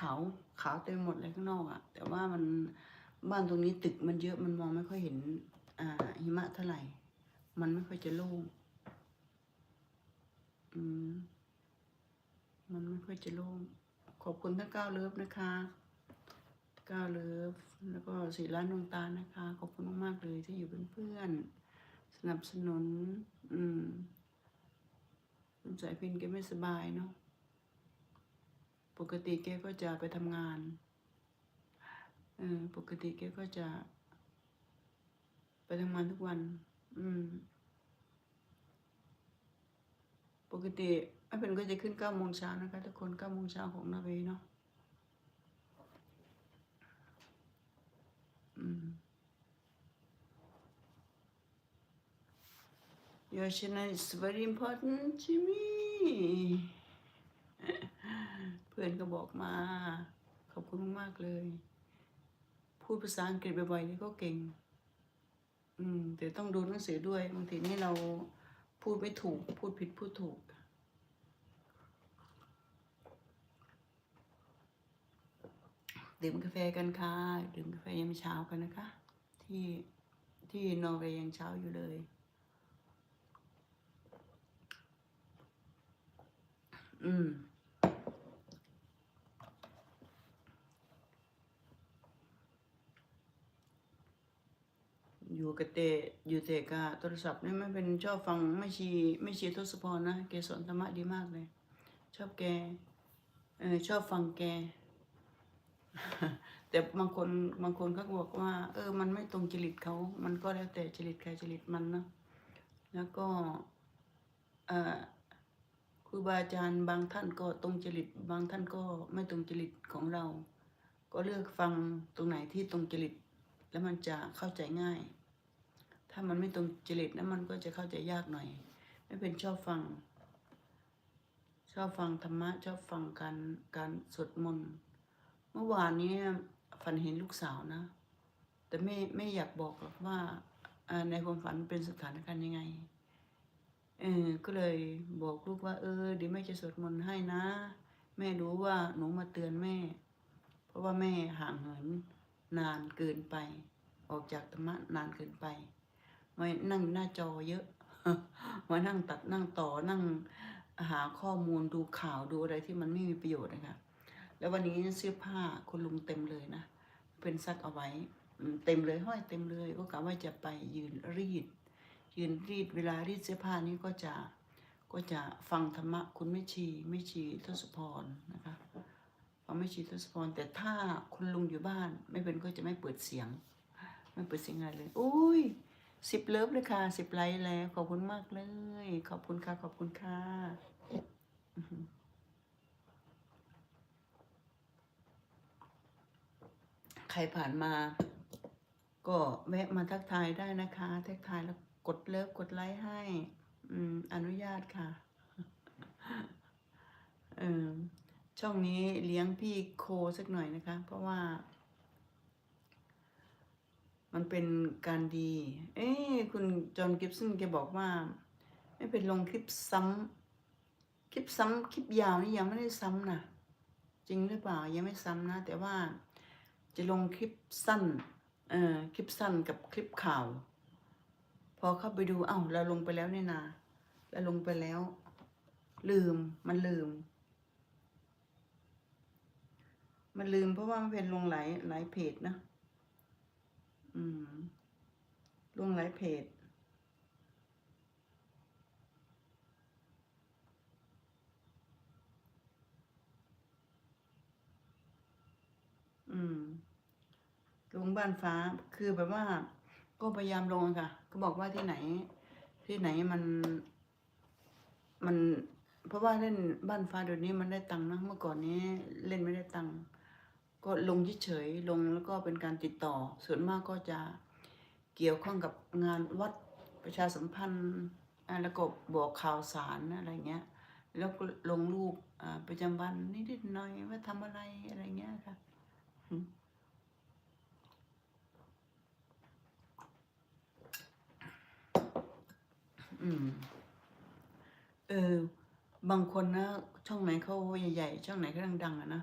ขาวขาวเต็มหมดเลยข้างนอกอะแต่ว่ามันบ้านตรงนี้ตึกมันเยอะมันมองไม่ค่อยเห็นอ่าหิมะเท่าไหร่ มันไม่ค่อยจะโล่งอืมมันไม่ค่อยจะโล่งขอบคุณทั้งก้าวเลิฟนะคะก้าวเลิฟแล้วก็สีร้านดวงตานะคะ ขอบคุณมากๆเลยที่อยู่เป็นเพื่อนสนับสนุน อืมคุณสายพินแกไม่สบายเนาะ ปกติแกก็จะไปทำงานเออปกติแกก็จะ ไปทำงานทุกวัน อืม ปกติไม่เป็นก็จะขึ้นเก้าโมงเช้านะคะ ทุกคนเก้าโมงเช้าของนาเวเนาะอืม Your channel is very important to me เพื่อนก็บอกมา ขอบคุณมากๆเลย พูดภาษาอังกฤษบ่อยๆนี่ก็เก่ง อืมแต่ต้องดูหนังสือด้วยบางทีนี่เราพูดไม่ถูก พูดผิดพูดถูกดื่มกาแฟกันค่ะ ดื่มกาแฟยามเช้ากันนะคะ ที่ที่นอร์เวย์ยังเช้าอยู่เลย อืม อยู่กับเตอยู่เตกับโทรศัพท์นี่ไม่เป็นชอบฟังไม่ชีไม่ชีทศพรนะแกสอนธรรมะดีมากเลย ชอบแกเออชอบฟังแก แต่บางคนบางคนก็บอกว่า เออ มันไม่ตรงจริตเขา มันก็แล้วแต่จริตใครจริตมันเนาะแล้วก็เออครูบาอาจารย์บางท่านก็ตรงจริต บางท่านก็ไม่ตรงจริตของเรา ก็เลือกฟังตรงไหนที่ตรงจริตแล้วมันจะเข้าใจง่าย ถ้ามันไม่ตรงจริตนะมันก็จะเข้าใจยากหน่อย ไม่เป็นชอบฟัง ชอบฟังธรรมะ ชอบฟังการการสวดมนต์เมื่อวานนี้ฝันเห็นลูกสาวนะ แต่ไม่ไม่อยากบอกหรอกว่าอ่าในความฝันเป็นสถานการณ์ยังไงเออก็เลยบอกลูกว่า เออเดี๋ยวแม่จะสวดมนต์ให้นะ แม่รู้ว่าหนูมาเตือนแม่ เพราะว่าแม่ห่างเหินนานเกินไป ออกจากธรรมะนานเกินไป มานั่งหน้าจอเยอะ มานั่งตัดนั่งต่อนั่งหาข้อมูลดูข่าวดูอะไรที่มันไม่มีประโยชน์นะคะ แล้ววันนี้เสื้อผ้าคุณลุงเต็มเลยนะ เป็นซักเอาไว้ เต็มเลยห้อยเต็มเลย ก็กะว่าจะไปยืนรีด ยืนรีดเวลารีดเสื้อผ้านี้ก็จะก็จะฟังธรรมะคุณไม่ชีไม่ชีทศพรนะคะฟังไม่ชีทศพร แต่ถ้าคุณลุงอยู่บ้าน ไม่เป็นก็จะไม่เปิดเสียง ไม่เปิดเสียงอะไรเลย อุ้ย สิบเลิฟเลยค่ะสิบไลค์แล้วขอบคุณมากเลย ขอบคุณค่ะ ขอบคุณค่ะใครผ่านมา ก็แวะมาทักทายได้นะคะทักทายแล้วกดเลิฟกดไลค์ให้ออนุญาตค่ะช่องนี้เลี้ยงพี่โคสักหน่อยนะคะ เพราะว่า มันเป็นการดี เอ้ยคุณจอห์นกิฟสันแกบอกว่า ไม่เป็นลงคลิปซ้ำคลิปซ้ำคลิปยาวนี่ยังไม่ได้ซ้ำนะจริงหรือเปล่ายังไม่ซ้ำนะ แต่ว่าจะลงคลิปสั้น เอ่อคลิปสั้นกับคลิปข่าว พอเข้าไปดูเอ้าเราลงไปแล้วเนี่ยนาเราลงไปแล้ว ลืมมันลืม มันลืมเพราะว่ามันเป็นลงหลายหลายเพจนะ อืมลงหลายเพจอืมลงบ้านฟ้าคือแบบว่า ก็พยายามลงอะค่ะ ก็บอกว่าที่ไหน ที่ไหนมันมัน เพราะว่าเล่นบ้านฟ้าเดี๋ยวนี้มันได้ตังค์นะเมื่อก่อนนี้เล่นไม่ได้ตังค์ ก็ลงเฉยๆลงแล้วก็เป็นการติดต่อ ส่วนมากก็จะเกี่ยวข้องกับงานวัดประชาสัมพันธ์แล้วก็บอกข่าวสารอะไรเงี้ย แล้วก็ลงรูปประจำวันนิดๆหน่อยๆว่าทำอะไรอะไรเงี้ยค่ะอืมอืมเออบางคนนะช่องไหนเขาใหญ่ๆช่องไหนเขาดังๆอะนะ